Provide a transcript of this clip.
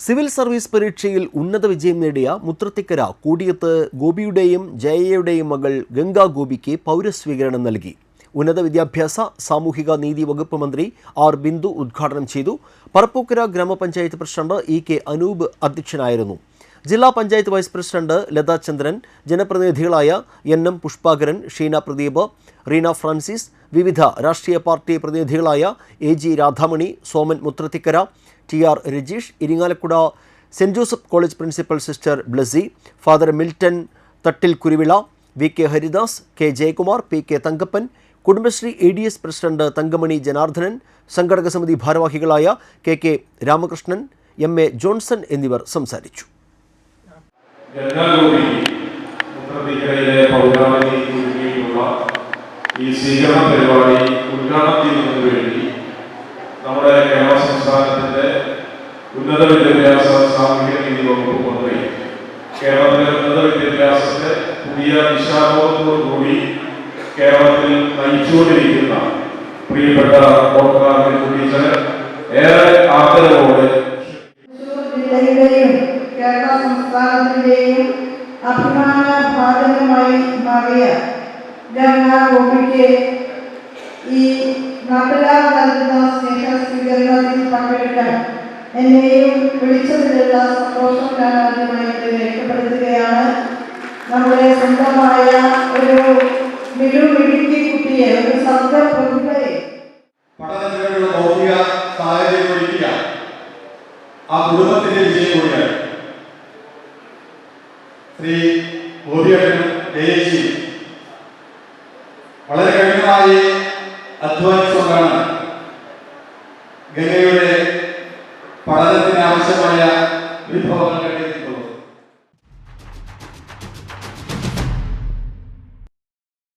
Civil service പരീക്ഷയിൽ ഉന്നത വിജയം നേടിയ മുത്രത്തിക്കര കൂടിയത്ത് ഗോപിയുടെയും ജയയുടെയും മകൾ ഗംഗാ ഗോപിക്ക് പൗരസ്വീകരണം നൽകി. ഉന്നത വിദ്യാഭ്യാസ സാമൂഹിക നീതി വകുപ്പ് മന്ത്രി ആർ ബിന്ദു ഉദ്ഘാടനം ചെയ്തു. പറപ്പൂക്കര ഗ്രാമപഞ്ചായത്ത് പ്രസിഡന്റ് ഇ കെ അനൂപ് അധ്യക്ഷനായിരുന്നു. ജില്ലാ panchayat vice president Latha Chandran ജനപ്രതിനിധികളായ N M Pushpakaran Sheena Pradeep Reena Francis വിവിധ രാഷ്ട്രീയ party പ്രതിനിധികളായ A G Radhamani Soman Muthrathikkara T R Rajeesh Irinjalakuda saint Joseph college principal sister Blessy father Milton Thattil Kuruvila V K Haridas K Jayakumar P K Thankappan Kudumbashree A D S president Thankamani Janardhanan സംഘടക സമിതി ഭാരവാഹികളായ K K Ramakrishnan M A Johnson എന്നിവർ സംസാരിച്ചു. ഈ സ്വീകരണ പരിപാടി ഉദ്ഘാടനം ചെയ്യുന്നതിന് വേണ്ടി കേരള സംസ്ഥാനത്തിന്റെ ഉന്നത വിദ്യാഭ്യാസ സാമൂഹ്യ നീതി വകുപ്പ് മന്ത്രി കേരളത്തിലെ ഉന്നത വിദ്യാഭ്യാസത്തെ പുതിയ ദിശാബോധത്തോടുകൂടി കേരളത്തിൽ നയിച്ചുകൊണ്ടിരിക്കുന്ന പ്രിയപ്പെട്ട ഡോക്ടർ ടീച്ചർ ഏറെ ആദരവോടെ കേരള സംസ്ഥാനത്തിന്റെയും അഭിമാന ഭാഗമായി മാറിയ ഗംഗാ ഗോപിക്ക് ഈ നാട്ടുകാർ നൽകുന്ന എന്നെയും വിളിച്ചതിലുള്ള സന്തോഷം ഞാൻ ആദ്യമായിട്ട് രേഖപ്പെടുത്തുകയാണ്. നമ്മുടെ സ്വന്തമായ ഒരു മിടുമിടുക്കി കുട്ടിയെ ഒരു ശബ്ദ പ്രതിഭയെ ആ കുടുംബത്തിന്റെ വിജയം കൂടിയാണ് ശ്രീ ജയേശി വളരെ കഠിനമായി അധ്വാനിച്ചുകൊണ്ടാണ് ഗംഗയുടെ ആവശ്യമായ വിഭവങ്ങൾ